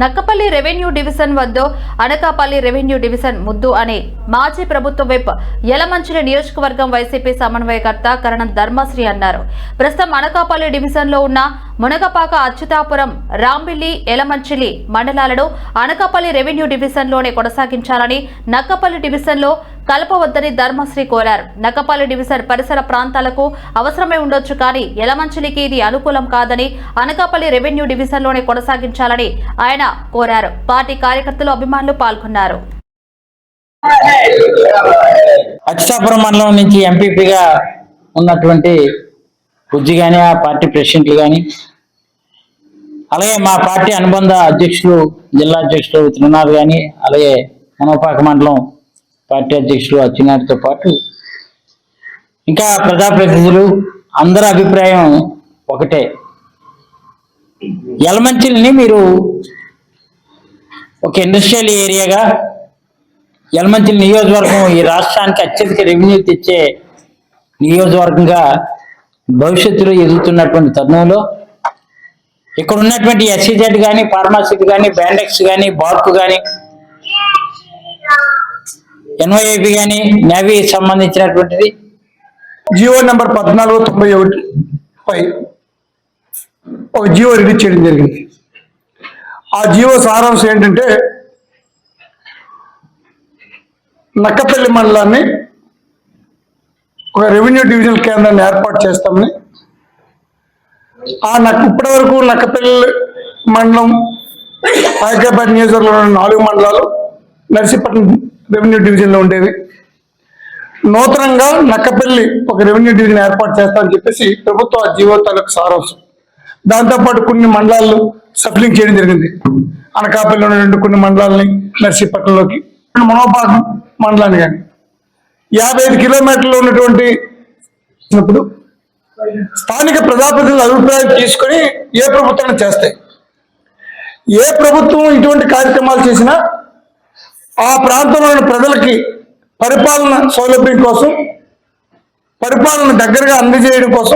Nakkapalli revenue division వద్ద Anakapalli revenue division ముద్దు అనే మాజీ ప్రభుత్వ విప్ యలమంచిలి నియోజకవర్గం వైసీపీ సమన్వయకర్త కరణం ధర్మశ్రీ అన్నారు. ప్రస్తుతం అనకాపల్లి డివిజన్లో ఉన్న మునగపాక అచ్యుతాపురం రాంబిల్లి యలమంచిలి మండలాలను అనకాపల్లి రెవెన్యూ డివిజన్లోనే కొనసాగించాలని నక్కపల్లి డివిజన్లో కలపవద్దని ధర్మశ్రీ కోరారు. నక్కపల్లి డివిజన్ పరిసర ప్రాంతాలకు అవసరమే ఉండొచ్చు కానీ ఎలమంచిలికి ఇది అనుకూలం కాదని అనకాపల్లి రెవెన్యూ డివిజన్లోనే కొనసాగించాలని ఆయన కోరారు. పార్టీ కార్యకర్తలు అభిమానులు పాల్గొన్నారు. అచ్యుతాపురం మండలం నుంచి ఎంపీపీగా ఉన్నటువంటి బుద్ధి కానీ ఆ పార్టీ ప్రెసిడెంట్లు కానీ అలాగే మా పార్టీ అనుబంధ అధ్యక్షులు జిల్లా అధ్యక్షులు త్రినాథ్ కానీ అలాగే మనోపాక మండలం పార్టీ అధ్యక్షులు అచ్చెన్నాయుడుతో పాటు ఇంకా ప్రజాప్రతినిధులు అందరి అభిప్రాయం ఒకటే. యలమంచిల్ని మీరు ఒక ఇండస్ట్రియల్ ఏరియాగా యలమంచిలి నియోజకవర్గం ఈ రాష్ట్రానికి అత్యధిక రెవెన్యూ తెచ్చే నియోజకవర్గంగా భవిష్యత్తులో ఎదుగుతున్నటువంటి తరుణంలో ఇక్కడ ఉన్నటువంటి ఎస్సీజెడ్ కానీ ఫార్మాసిటీ కానీ బ్యాండెక్స్ కానీ బార్క్ కానీ ఎన్వైఏపి కానీ నేవీ సంబంధించినటువంటిది? జియో నెంబర్ పద్నాలుగు తొంభై ఒకటి. పై. ఒక జియో రిలీజ్ చేయడం జరిగింది. ఆ జియో సారాంశం ఏంటంటే నక్కపల్లి మండలాన్ని ఒక రెవెన్యూ డివిజనల్ కేంద్రాన్ని ఏర్పాటు చేస్తామని. ఆ నాకు ఇప్పటి వరకు నక్కపల్లి మండలం హైదరాబాద్ నియోజకవర్గంలో నాలుగు మండలాలు నర్సీపట్నం రెవెన్యూ డివిజన్లో ఉండేవి. నూతనంగా నక్కపల్లి ఒక రెవెన్యూ డివిజన్ ఏర్పాటు చేస్తామని చెప్పేసి ప్రభుత్వ జీవో తాలూకు సారాంశం. దాంతోపాటు కొన్ని మండలాలు సప్లింగ్ చేయడం జరిగింది. అనకాపల్లిలో రెండు కొన్ని మండలాలని నర్సీపట్నంలోకి. మనోభాగం మండలాన్ని కానీ. యాభై ఐదు కిలోమీటర్లు ఉన్నటువంటి ఇప్పుడు స్థానిక ప్రజాప్రతినిధుల అభిప్రాయం తీసుకొని ఏ ప్రభుత్వం చేస్తాయి? ఏ ప్రభుత్వం ఇటువంటి కార్యక్రమాలు చేసినా ఆ ప్రాంతంలోని ప్రజలకి పరిపాలన సౌలభ్యం కోసం పరిపాలన దగ్గరగా అందజేయడం కోసం